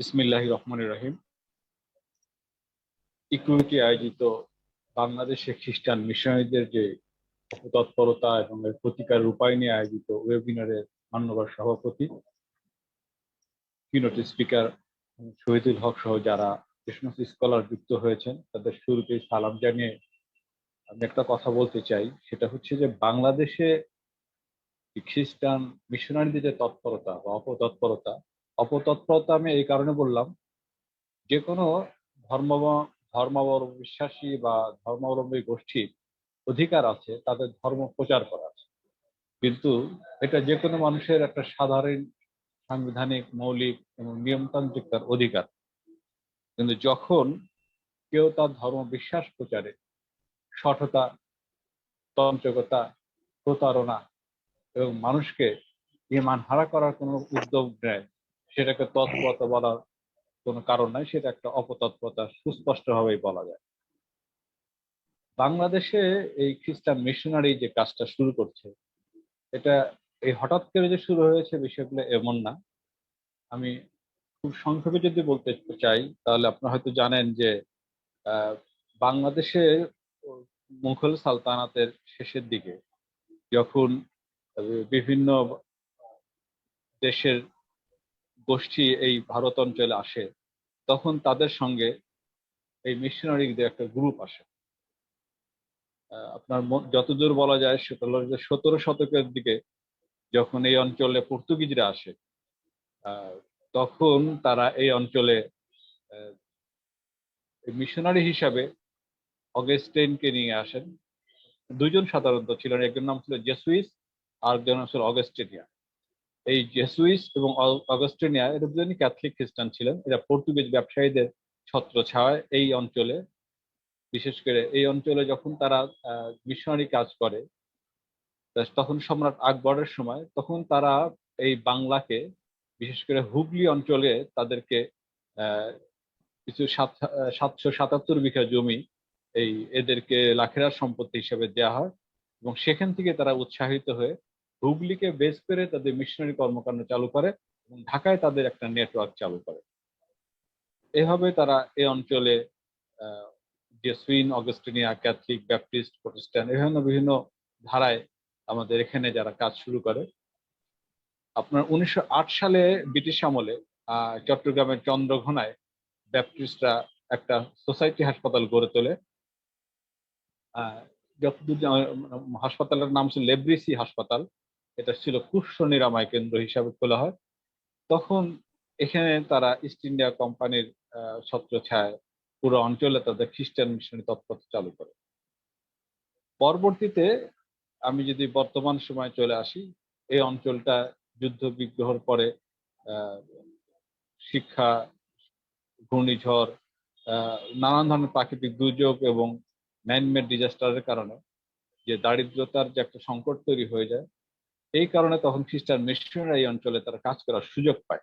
বিসমিল্লাহ রহমান রহিম। ইকুইটি আয়োজিত বাংলাদেশে খ্রিস্টান মিশনারিদের যে তৎপরতা এবং এর প্রতিকার উপায় নিয়ে আয়োজিত ওয়েবিনারের মান্যবর সভাপতি কিনোটি স্পিকার শহীদুল হক সহ যারা যে সমস্ত স্কলার যুক্ত হয়েছেন, তাদের শুরুতে সালাম জানিয়ে আমি একটা কথা বলতে চাই। সেটা হচ্ছে যে বাংলাদেশে খ্রিস্টান মিশনারিদের যে তৎপরতা বা অপতৎপরতা অপতৎপরতা আমি এই কারণে বললাম যে কোনো ধর্ম ধর্মাবলম্বী বিশ্বাসী বা ধর্মাবলম্বী গোষ্ঠীর অধিকার আছে, তাদের ধর্ম প্রচার করার কিন্তু এটা যে কোনো মানুষের একটা সাধারণ সাংবিধানিক, মৌলিক এবং নিয়মতান্ত্রিক তার অধিকার। কিন্তু যখন কেউ তার ধর্ম বিশ্বাস প্রচারে, সঠতা, তন্ত্রকতা, প্রতারণা এবং মানুষকে ইমান হারা করার কোনো উদ্যোগ নেয় সেটাকে তৎপরতা বলার কোনো কারণ নাই, সেটা একটা অপতৎপরতা, সুস্পষ্টভাবেই বলা যায়। বাংলাদেশে এই খ্রিস্টান মিশনারি যে কাজটা শুরু করছে, এটা এই হঠাৎ করে যে শুরু হয়েছে বিষয়গুলো এমন না। আমি খুব সংক্ষেপে যদি বলতে চাই, তাহলে আপনারা হয়তো জানেন যে বাংলাদেশে মুঘল সালতানাতের শেষের দিকে যখন বিভিন্ন দেশের গোষ্ঠী এই ভারত অঞ্চলে আসে, তখন তাদের সঙ্গে এই মিশনারিদের একটা গ্রুপ আসে। আপনার যতদূর বলা যায় সেটা হলো যে সতেরো শতকের দিকে যখন এই অঞ্চলে পর্তুগিজরা আসে তখন তারা এই অঞ্চলে মিশনারি হিসাবে অগেস্টেইনকে নিয়ে আসেন। দুজন সাধারণত ছিলেন, একজন নাম ছিল জেসুইস আর একজন ছিল অগস্টেনিয়া। এই জেসুইস এবং অগস্টেনিয়া এরা দুজনই ক্যাথলিক খ্রিস্টান ছিলেন। এরা পর্তুগিজ ব্যবসায়ীদের ছত্র ছায় এই অঞ্চলে, বিশেষ করে এই অঞ্চলে যখন তারা মিশনারি কাজ করে তখন সম্রাট আকবরের সময় তখন তারা এই বাংলাকে, বিশেষ করে হুগলি অঞ্চলে তাদেরকে কিছু সাতশো সাতাত্তর বিঘা জমি এই এদেরকে লাখেরার সম্পত্তি হিসেবে দেওয়া হয় এবং সেখান থেকে তারা উৎসাহিত হয়ে হুগলিকে বেস করে তাদের মিশনারি কর্মকাণ্ড চালু করে এবং ঢাকায় তাদের একটা নেটওয়ার্ক চালু করে। এভাবে তারা এই অঞ্চলে যে সুইন অগস্টিনিয়া ক্যাথলিক, ব্যাপটিস্ট প্রতিষ্ঠান বিভিন্ন বিভিন্ন ধারায় আমাদের এখানে যারা কাজ শুরু করে। আপনার উনিশশো আট সালে ব্রিটিশ আমলে চট্টগ্রামের চন্দ্রঘোনায় ব্যাপটিস্টরা একটা সোসাইটি হাসপাতাল গড়ে তোলে। যতদূর হাসপাতালের নাম ছিল লেব্রিসি হাসপাতাল। এটা ছিল কুষ্ঠ নিরাময় কেন্দ্র হিসাবে খোলা হয়। তখন এখানে তারা ইস্ট ইন্ডিয়া কোম্পানির ছত্র ছায় পুরো অঞ্চলে তাদের খ্রিস্টান মিশনারি তৎপরতা চালু করে। পরবর্তীতে আমি যদি বর্তমান সময় চলে আসি, এই অঞ্চলটা যুদ্ধ বিগ্রহর পরে শিক্ষা, ঘূর্ণিঝড় নানান ধরনের প্রাকৃতিক দুর্যোগ এবং ম্যানমেড ডিজাস্টারের কারণে যে দারিদ্রতার যে একটা সংকট তৈরি হয়ে যায় এই কারণে তখন খ্রিস্টান মিশনারি এই অঞ্চলে তারা কাজ করার সুযোগ পায়।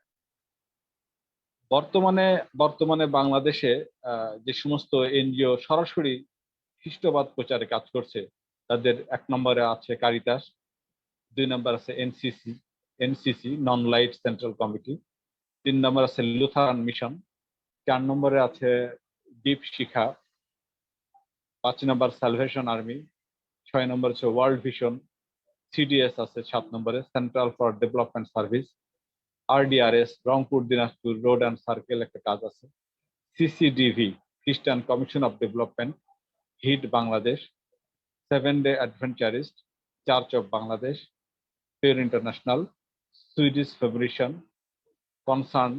বর্তমানে বর্তমানে বাংলাদেশে যে সমস্ত এনজিও সরাসরি খ্রিস্টবাদ প্রচারে কাজ করছে, তাদের এক নম্বরে আছে কারিতাস দুই নম্বর আছে NCC NCC non light central committee তিন নম্বর আছে লুথারান মিশন চার নম্বরে আছে দ্বীপ শিখা পাঁচ নম্বর সালভেশন আর্মি ছয় নম্বর হচ্ছে ওয়ার্ল্ড ভিশন সিডিএস আছে সাত নম্বরে central for development service RDRS Rangpur Dinajpur road and circle একটা কাজ আছে CCDV Christian commission of development hit Bangladesh seven day adventurist church of Bangladesh fair international Swedish federation concern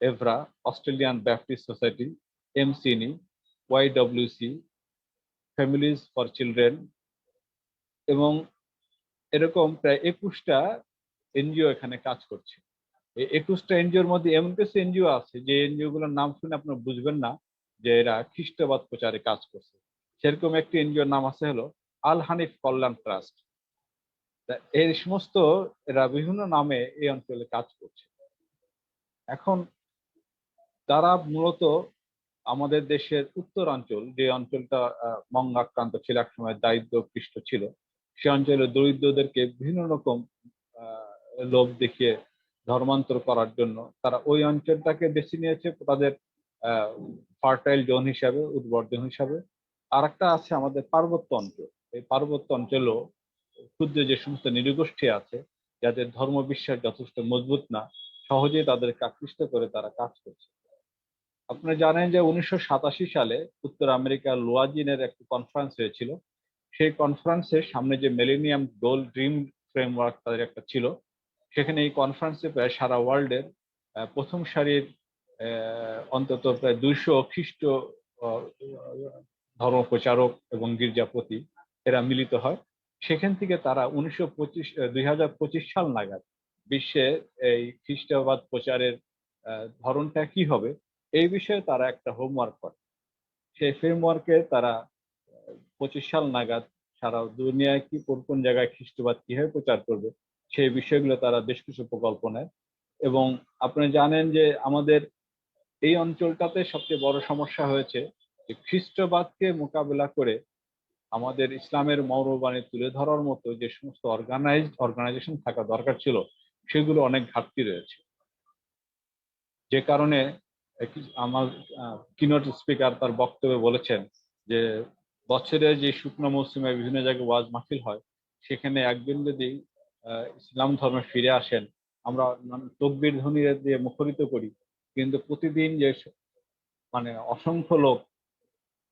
Evra Australian Baptist society এমসিনি YWC families for children এবং এরকম প্রায় একুশটা NGO এখানে কাজ করছে। এই একুশটা এনজিওর মধ্যে এমন কিছু এনজিও আছে, যে এনজিও গুলোর নাম শুনে আপনার বুঝবেন না যে এরা খ্রিস্টবাদ প্রচারে কাজ করছে। সেরকম একটি এনজিওর নাম আছে হলো আল হানিফ কল্যাণ ট্রাস্ট। এই সমস্ত এরা বিভিন্ন নামে এই অঞ্চলে কাজ করছে। এখন তারা মূলত আমাদের দেশের উত্তরাঞ্চল, যে অঞ্চলটা মঙ্গাক্রান্ত ছিল এক সময় দারিদ্র পৃষ্ঠ ছিল সে অঞ্চলে দরিদ্রদেরকে বিভিন্ন রকম লোভ দেখিয়ে ধর্মান্তর করার জন্য তারা ওই অঞ্চলটাকে বেছে নিয়েছে তাদের ফার্টাইল জোন হিসাবে উর্বর জোন হিসাবে। আর একটা আছে আমাদের পার্বত্য অঞ্চল। এই পার্বত্য অঞ্চলও ক্ষুদ্র যে সমস্ত নৃগোষ্ঠী আছে, যাদের ধর্ম বিশ্বাস যথেষ্ট মজবুত না, সহজেই তাদেরকে আকৃষ্ট করে তারা কাজ করছে। আপনারা জানেন যে উনিশশো সাতাশি সালে উত্তর আমেরিকার লোয়াজিনের একটি কনফারেন্স হয়েছিল। সেই কনফারেন্সের সামনে যে মেলেনিয়াম গোল ড্রিম ফ্রেমওয়ার্ক তাদের একটা ছিল, সেখানে এই কনফারেন্সে প্রায় সারা ওয়ার্ল্ডের প্রথম সারির অন্তত প্রায় দুইশো খ্রিস্ট ধর্ম প্রচারক এবং গির্জাপতি এরা মিলিত হয়। সেখান থেকে তারা উনিশশো পঁচিশ দুই সাল নাগাদ বিশ্বে এই খ্রিস্টবাদ প্রচারের ধরনটা কি হবে? এই বিষয়ে তারা একটা হোমওয়ার্ক করে। সেই ফ্রেমওয়ার্কে তারা পঁচিশ সাল নাগাদ সারা দুনিয়ায় কি কোন কোন জায়গায় খ্রিস্টবাদ কীভাবে প্রচার করবে, সেই বিষয়গুলো তারা বেশ কিছু প্রকল্প নেয়। এবং আপনি জানেন যে আমাদের এই অঞ্চলটাতে সবচেয়ে বড় সমস্যা হয়েছে যে খ্রিস্টবাদকে মোকাবেলা করে আমাদের ইসলামের মৌরবাণী তুলে ধরার মতো যে সমস্ত অর্গানাইজড অর্গানাইজেশন থাকা দরকার ছিল, সেগুলো অনেক ঘাটতি রয়েছে। যে কারণে আমার কিনোট স্পিকার তার বক্তব্যে বলেছেন যে বছরে যে শুকনো মৌসুমে বিভিন্ন জায়গায় ওয়াজ মাহফিল হয়, সেখানে একদিন যদি ইসলাম ধর্মে ফিরে আসেন। আমরা তকবির ধ্বনি দিয়ে মুখরিত করি, কিন্তু প্রতিদিন যে মানে অসংখ্য লোক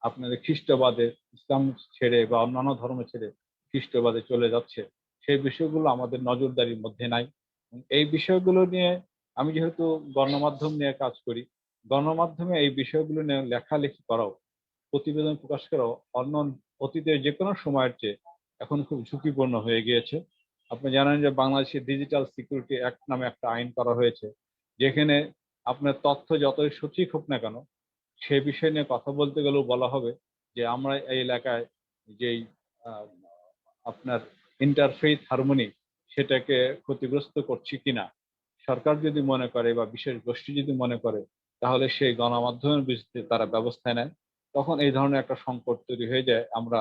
আপনাদের খ্রিস্টবাদে ইসলাম ছেড়ে বা অন্যান্য ধর্ম ছেড়ে খ্রিস্টবাদে চলে যাচ্ছে, সেই বিষয়গুলো আমাদের নজরদারির মধ্যে নাই। এই বিষয়গুলো নিয়ে আমি যেহেতু গণমাধ্যম নিয়ে কাজ করি, গণমাধ্যমে এই বিষয়গুলো নিয়ে লেখালেখি করাও প্রতিবেদন প্রকাশ করাও অন্য অতীতের যে কোনো সময়ের চেয়ে এখন খুব ঝুঁকিপূর্ণ হয়ে গিয়েছে। আপনি জানেন যে বাংলাদেশের ডিজিটাল সিকিউরিটি অ্যাক্ট নামে একটা আইন করা হয়েছে, যেখানে আপনার তথ্য যতই সঠিক হোক না কেন, সে বিষয় নিয়ে কথা বলতে গেলেও বলা হবে যে আমরা এই এলাকায় যেই আপনার ইন্টারফেইথ হারমোনি সেটাকে ক্ষতিগ্রস্ত করছি কিনা, সরকার যদি মনে করে বা বিশেষ গোষ্ঠী যদি মনে করে, তাহলে সেই গণমাধ্যমের বিরুদ্ধে তারা ব্যবস্থা নেয়। তখন এই ধরনের একটা সংকট তৈরি হয়ে যায়, আমরা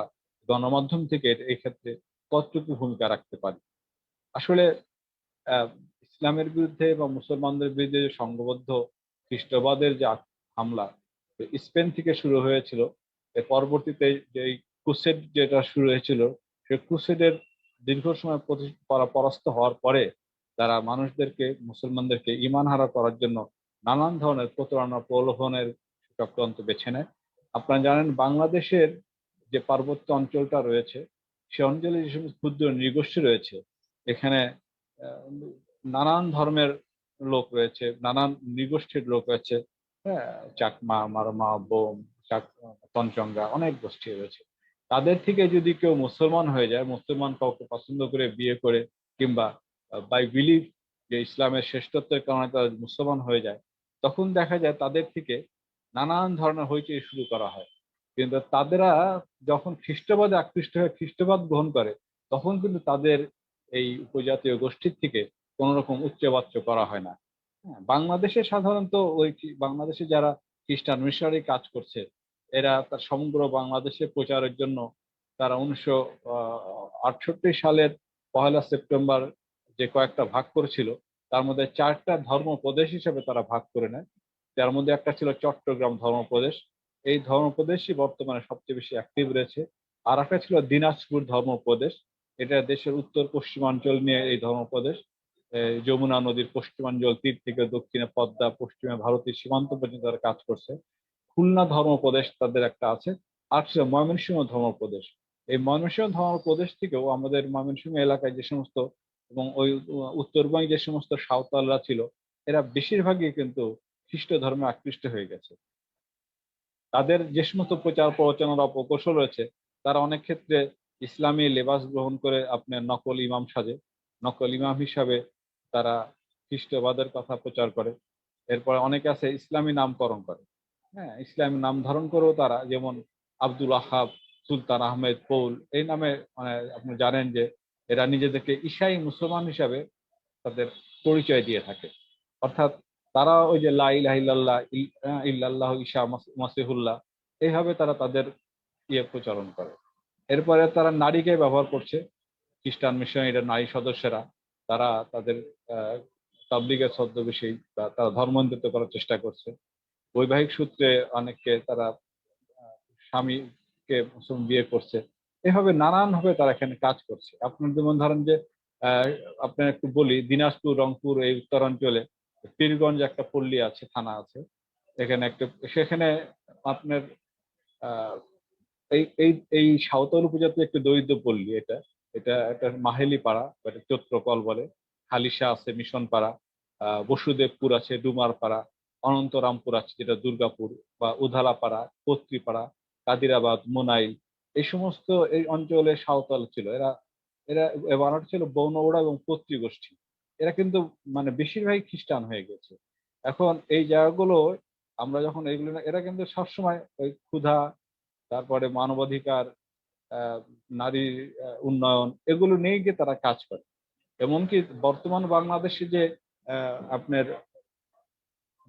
গণমাধ্যম থেকে এই ক্ষেত্রে কতটুকু ভূমিকা রাখতে পারি? আসলে ইসলামের বিরুদ্ধে বা মুসলমানদের বিরুদ্ধে যে সংঘবদ্ধ খ্রিস্টবাদের যে হামলা স্পেন থেকে শুরু হয়েছিল পরবর্তীতে যে ক্রুসেড যেটা শুরু হয়েছিল, সে ক্রুসেডের দীর্ঘ সময় পরাস্ত হওয়ার পরে তারা মানুষদেরকে, মুসলমানদেরকে ইমান হারা করার জন্য নানান ধরনের প্রতারণা, প্রলোভনের চক্রান্ত বেছে নেয়। আপনারা জানেন বাংলাদেশের যে পার্বত্য অঞ্চলটা রয়েছে, সে অঞ্চলে যে সমস্ত ক্ষুদ্র নৃগোষ্ঠী রয়েছে, এখানে নানান ধর্মের লোক রয়েছে, নানান নৃগোষ্ঠীর লোক রয়েছে হ্যাঁ চাকমা, মারমা, বোম, চাক, তনচঙ্গা, অনেক গোষ্ঠী রয়েছে। তাদের থেকে যদি কেউ মুসলমান হয়ে যায়, মুসলমান কাউকে পছন্দ করে বিয়ে করে কিংবা বাই বিলিভ যে ইসলামের শ্রেষ্ঠত্বের কারণে তারা মুসলমান হয়ে যায়, তখন দেখা যায় তাদের থেকে নানান ধরনের হইচই শুরু করা হয়। কিন্তু তাদেরা যখন খ্রিস্টবাদে আকৃষ্ট হয়ে খ্রিস্টবাদ গ্রহণ করে তখন কিন্তু তাদের এই উপজাতীয় গোষ্ঠীর থেকে কোন রকম উচ্চবাচ্য করা হয় না। হ্যাঁ, বাংলাদেশে সাধারণত ওই বাংলাদেশে যারা খ্রিস্টান মিশনারি কাজ করছে এরা তার সমগ্র বাংলাদেশে প্রচারের জন্য তারা উনিশশো আটষট্টি সালের পহেলা সেপ্টেম্বর যে কয়েকটা ভাগ করেছিল তার মধ্যে চারটা ধর্ম প্রদেশ হিসেবে তারা ভাগ করে নেয়। তার মধ্যে একটা ছিল চট্টগ্রাম ধর্মপ্রদেশ। এই ধর্মপ্রদেশই বর্তমানে সবচেয়ে বেশি অ্যাক্টিভ রয়েছে। আর একটা ছিল দিনাজপুর ধর্মপ্রদেশ। এটা দেশের উত্তর পশ্চিমাঞ্চল নিয়ে এই ধর্মপ্রদেশ। যমুনা নদীর পশ্চিমাঞ্চল তীর থেকে দক্ষিণে পদ্মা, পশ্চিমে ভারতের সীমান্ত পর্যন্ত তারা কাজ করছে। খুলনা ধর্মপ্রদেশ তাদের একটা আছে। আর ছিল ময়মনসিংহ ধর্মপ্রদেশ। এই ময়মনসিংহ ধর্মপ্রদেশ থেকেও আমাদের ময়মনসিংহ এলাকায় যে সমস্ত এবং ওই, উত্তরবঙ্গে যে সমস্ত সাঁওতালরা ছিল, এরা বেশিরভাগই কিন্তু খ্রিস্ট ধর্মে আকৃষ্ট হয়ে গেছে। তাদের যে সমস্ত প্রচার প্ররোচনার অপকৌশল রয়েছে, তারা অনেক ক্ষেত্রে ইসলামী লেবাস গ্রহণ করে আপনার নকল ইমাম সাজে। নকল ইমাম হিসাবে তারা খ্রিস্টবাদের কথা প্রচার করে। এরপরে অনেকে আছে ইসলামী নামকরণ করে। হ্যাঁ ইসলামী নাম ধারণ করেও তারা যেমন আব্দুল আহাব, সুলতান আহমেদ, পৌল এই নামে মানে আপনি জানেন যে এরা নিজেদেরকে ঈশাই মুসলমান হিসাবে তাদের পরিচয় দিয়ে থাকে। অর্থাৎ তারা ওই যে লা ইলাহ ইল্লাল্লাহ ঈশা মাসিহুল্লাহ, এইভাবে তারা তাদের ইয়ে প্রচলন করে। এরপরে তারা নারীকে ব্যবহার করছে, খ্রিস্টান মিশনারিরা নারী সদস্যরা, তারা তাদের তাবলিগের ছদ্মবেশী বা তারা ধর্মান্তরিত করার চেষ্টা করছে। বৈবাহিক সূত্রে অনেককে তারা স্বামীকে মুসলিম বিয়ে করছে। এভাবে নানান ভাবে তারা এখানে কাজ করছে। আপনার যেমন ধরেন যে আপনার একটু বলি, দিনাজপুর, রংপুর এই উত্তরাঞ্চলে পীরগঞ্জ একটা পল্লী আছে, থানা আছে। এখানে একটা, সেখানে আপনার এই এই এই সাঁওতাল উপজাতি একটু দরিদ্র পল্লী এটা। এটা একটা মাহেলি পাড়া এটা চৈত্রকল বলে। খালিশা আছে মিশন পাড়া বসুদেবপুর আছে ডুমার পাড়া অনন্তরামপুর আছে, যেটা দুর্গাপুর, বা উধালাপাড়া, কত্রিপাড়া, কাদিরাবাদ মোনাইল এই সমস্ত এই অঞ্চলে সাঁওতাল ছিল। এরা এরা এবার ছিল বৌনওড়া এবং পত্রী গোষ্ঠী এরা কিন্তু মানে বেশিরভাগই খ্রিস্টান হয়ে গেছে। এখন এই জায়গাগুলো আমরা যখন এইগুলো এরা কিন্তু সবসময় ওই ক্ষুধা তারপরে মানবাধিকার আহ, নারী আহ, উন্নয়ন এগুলো নিয়ে গিয়ে তারা কাজ করে। এমনকি বর্তমান বাংলাদেশে যে আপনার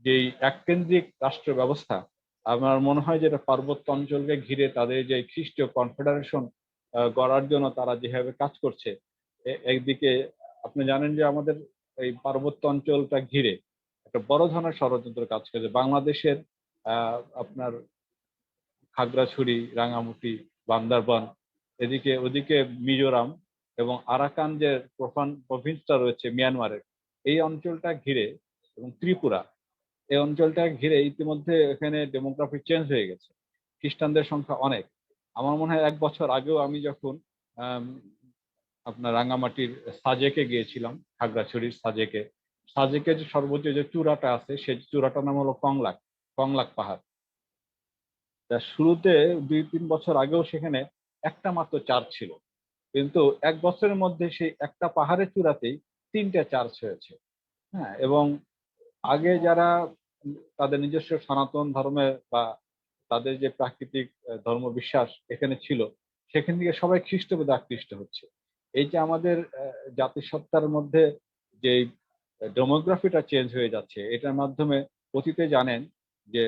যেই এককেন্দ্রিক রাষ্ট্র ব্যবস্থা আমার মনে হয় যেটা পার্বত্য অঞ্চলকে ঘিরে তাদের যে খ্রিস্টীয় কনফেডারেশন গড়ার জন্য তারা যেভাবে কাজ করছে একদিকে আপনি জানেন যে আমাদের এই পার্বত্য অঞ্চলটা ঘিরে একটা বড় ধরনের ষড়যন্ত্র কাজ করছে। বাংলাদেশের আপনার খাগড়াছড়ি রাঙামাটি বান্দারবান, এদিকে, ওদিকে মিজোরাম এবং আরাকান যে প্রফান প্রভিন্সটা রয়েছে মিয়ানমারের, এই অঞ্চলটা ঘিরে এবং ত্রিপুরা, এই অঞ্চলটা ঘিরে ইতিমধ্যে এখানে ডেমোগ্রাফি চেঞ্জ হয়ে গেছে। খ্রিস্টানদের সংখ্যা অনেক। আমার মনে হয় এক বছর আগেও আমি যখন আপনার রাঙামাটির সাজেকে গিয়েছিলাম, খাগড়াছড়ির সাজেকে। সাজেকে যে সর্বোচ্চ যে চূড়াটা আছে, সেই চূড়াটার নাম হলো কংলাক কংলাক পাহাড়। তা শুরুতে দুই তিন বছর আগেও সেখানে একটা মাত্র চার্চ ছিল। কিন্তু এক বছরের মধ্যে সেই একটা পাহাড়ের চূড়াতেই তিনটা চার্চ হয়েছে। হ্যাঁ এবং আগে যারা তাদের নিজস্ব সনাতন ধর্মে বা তাদের যে প্রাকৃতিক ধর্ম বিশ্বাস এখানে ছিল, সেখান থেকে সবাই খ্রিস্টপদে আকৃষ্ট হচ্ছে। এই যে আমাদের জাতিসত্তার মধ্যে যে ডেমোগ্রাফিটা চেঞ্জ হয়ে যাচ্ছে, এটার মাধ্যমে অতীতে জানেন যে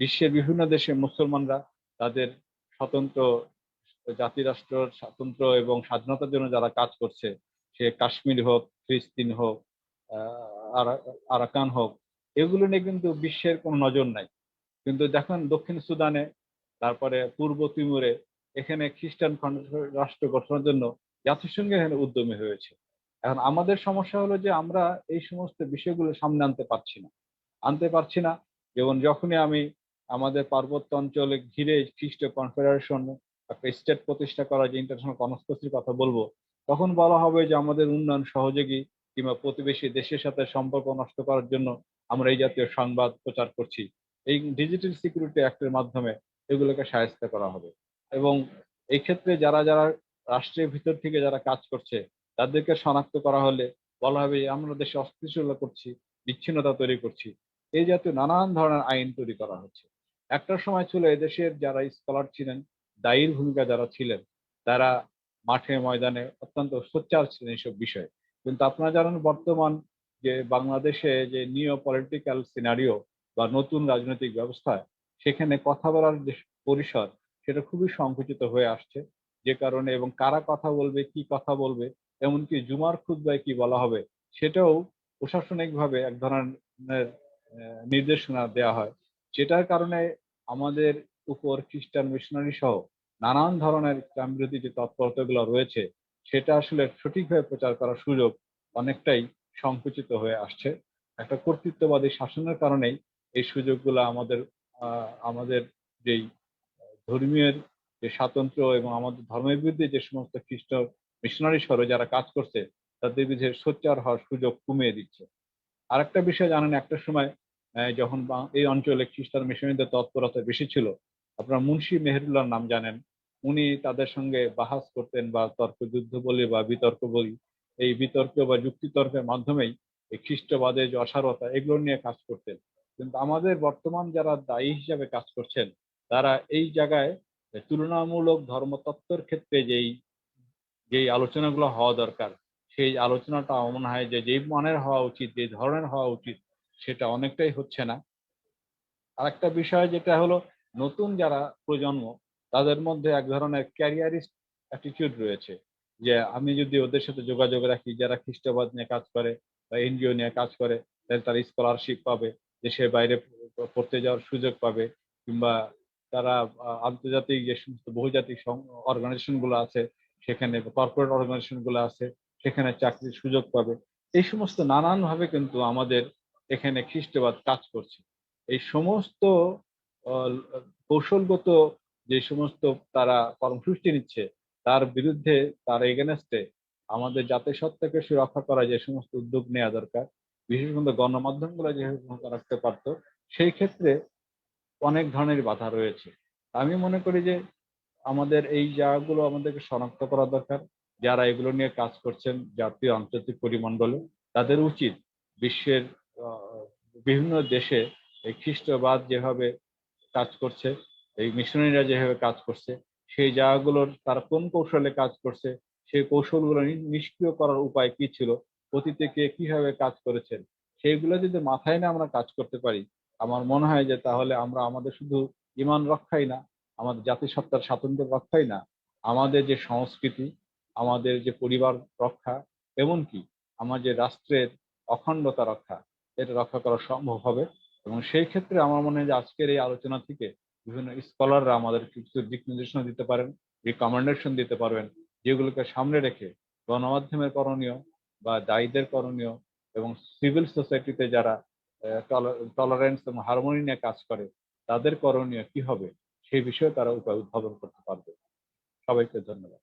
বিশ্বের বিভিন্ন দেশে মুসলমানরা তাদের স্বতন্ত্র জাতিরাষ্ট্র, স্বাতন্ত্র এবং স্বাধীনতার জন্য যারা কাজ করছে, সে কাশ্মীর হোক, ফিলিস্তিন হোক আরাকান হোক, এগুলো নিয়ে কিন্তু বিশ্বের কোনো নজর নাই। কিন্তু দেখেন দক্ষিণ সুদানে, তারপরে পূর্ব তিমুরে, এখানে খ্রিস্টান রাষ্ট্র গঠনের জন্য জাতিসংঘ এখানে উদ্যমী হয়েছে। এখন আমাদের সমস্যা হলো যে আমরা এই সমস্ত বিষয়গুলো সামনে আনতে পারছি না। আনতে পারছি না, যেমন যখনই আমি আমাদের পার্বত্য অঞ্চলে ঘিরে খ্রিস্ট কনফেডারেশন একটা স্টেট প্রতিষ্ঠা করা যে ইন্টারন্যাশনাল কনস্পেসির কথা বলব, তখন বলা হবে যে আমাদের উন্নয়ন সহযোগী কিংবা প্রতিবেশী দেশের সাথে সম্পর্ক নষ্ট করার জন্য আমরা এই জাতীয় সংবাদ প্রচার করছি। এই ডিজিটাল সিকিউরিটি অ্যাক্টের মাধ্যমে এগুলোকে সাহায্য করা হবে। এবং এই ক্ষেত্রে যারা যারা রাষ্ট্রের ভিতর থেকে যারা কাজ করছে, তাদেরকে শনাক্ত করা হলে বলা হবে, আমরা দেশে অস্থিতিশীলতা করছি, বিচ্ছিন্নতা তৈরি করছি। এই জাতীয় নানান ধরনের আইন তৈরি করা হচ্ছে। একটা সময় ছিল এদেশের যারা স্কলার ছিলেন, দায়ীর ভূমিকা যারা ছিলেন, তারা মাঠে ময়দানে অত্যন্ত সোচ্চার ছিলেন এইসব বিষয়ে। কিন্তু আপনারা জানেন, বর্তমান যে বাংলাদেশে যে নিও পলিটিক্যাল সিনারিও বা নতুন রাজনৈতিক ব্যবস্থা, সেখানে কথা বলার যে পরিসর, সেটা খুবই সংকুচিত হয়ে আসছে। যে কারণে এবং কারা কথা বলবে, কি কথা বলবে, এমনকি জুমার খুদ্ায় কি বলা হবে, সেটাও প্রশাসনিকভাবে এক ধরনের নির্দেশনা দেওয়া হয়। যেটার কারণে আমাদের উপর খ্রিস্টান মিশনারি সহ নানান ধরনের ইসলাম বিরোধী যে তৎপরতাগুলো রয়েছে, সেটা আসলে সঠিকভাবে প্রচার করার সুযোগ অনেকটাই সংকুচিত হয়ে আসছে। একটা কর্তৃত্ববাদী শাসনের কারণেই এই সুযোগগুলো আমাদের আমাদের যেই ধর্মীয় যে স্বাতন্ত্র্য এবং আমাদের ধর্মের বিরুদ্ধে যে সমস্ত খ্রিস্ট মিশনারি সহ যারা কাজ করছে, তাদের বিরুদ্ধে সোচ্চার হওয়ার সুযোগ কমিয়ে দিচ্ছে। আরেকটা বিষয় জানেন, একটা সময় যখন এই অঞ্চলে খ্রিস্টান মিশনারিদের তৎপরতা বেশি ছিল, আপনার মুন্সি মেহেরুল্লাহর নাম জানেন। উনি তাদের সঙ্গে বাহাস করতেন বা তর্ক যুদ্ধ বলি বা বিতর্ক বলি, এই বিতর্ক বা যুক্তিতর্কের মাধ্যমেই এই খ্রিস্টবাদের যে অসারতা, এগুলো নিয়ে কাজ করতেন। কিন্তু আমাদের বর্তমান যারা দায়ী হিসাবে কাজ করছেন, তারা এই জায়গায় তুলনামূলক ধর্মতত্ত্বের ক্ষেত্রে যেই যেই আলোচনাগুলো হওয়া দরকার, সেই আলোচনাটা মনে হয় যে যেই মানের হওয়া উচিত যে ধরনের হওয়া উচিত, সেটা অনেকটাই হচ্ছে না। আরেকটা বিষয় যেটা হলো, নতুন যারা প্রজন্ম, তাদের মধ্যে এক ধরনের ক্যারিয়ারিস্ট অ্যাটিটিউড রয়েছে। যে আমি যদি ওদের সাথে যোগাযোগ রাখি, যারা খ্রিস্টবাদ নিয়ে কাজ করে বা এনজিও নিয়ে কাজ করে তাহলে তারা স্কলারশিপ পাবে, দেশের বাইরে পড়তে যাওয়ার সুযোগ পাবে কিংবা তারা আন্তর্জাতিক যে সমস্ত বহুজাতিক অর্গানাইজেশনগুলো আছে, সেখানে কর্পোরেট অর্গানাইজেশনগুলো আছে, সেখানে চাকরির সুযোগ পাবে। এই সমস্ত নানান ভাবে কিন্তু আমাদের এখানে খ্রিস্টবাদ কাজ করছে। এই সমস্ত কৌশলগত যে সমস্ত তারা কর্মসূচি নিচ্ছে, তার বিরুদ্ধে, তার এগেনস্টে আমাদের জাতিসত্তাকে সুরক্ষা করা যে সমস্ত উদ্যোগ নেওয়া দরকার, বিশেষ করে গণমাধ্যমগুলো ভূমিকা রাখতে পারতো, সেই ক্ষেত্রে অনেক ধরনের বাধা রয়েছে। আমি মনে করি যে আমাদের এই জায়গাগুলো আমাদেরকে শনাক্ত করা দরকার। যারা এগুলো নিয়ে কাজ করছেন জাতীয় আন্তর্জাতিক পরিমণ্ডলে, তাদের উচিত বিশ্বের বিভিন্ন দেশে এই খ্রিস্টবাদ যেভাবে কাজ করছে, এই মিশনারিরা যেভাবে কাজ করছে, সেই জায়গাগুলোর তারা কোন কৌশলে কাজ করছে, সেই কৌশলগুলো নিষ্ক্রিয় করার উপায় কি ছিল, অতীতে কে কীভাবে কাজ করেছেন, সেইগুলো যদি মাথায় না আমরা কাজ করতে পারি আমার মনে হয় যে তাহলে আমরা আমাদের শুধু ইমান রক্ষাই না, আমাদের জাতিসত্তার স্বাতন্ত্র্য রক্ষাই না, আমাদের যে সংস্কৃতি, আমাদের যে পরিবার রক্ষা, এমনকি আমার যে রাষ্ট্রের অখণ্ডতা রক্ষা, এটা রক্ষা করা সম্ভব হবে। এবং সেই ক্ষেত্রে আমার মনে হয় যে আজকের এই আলোচনা থেকে বিভিন্ন স্কলাররা আমাদের কিছু দিক নির্দেশনা দিতে পারেন রিকমেন্ডেশন দিতে পারবেন, যেগুলোকে সামনে রেখে গণমাধ্যমের করণীয় বা দায়ীদের করণীয় এবং সিভিল সোসাইটিতে যারা টলারেন্স এবং হারমোনি নিয়ে কাজ করে, তাদের করণীয় কি হবে? সেই বিষয়ে তারা উপায় উদ্ভাবন করতে পারবে। সবাইকে ধন্যবাদ।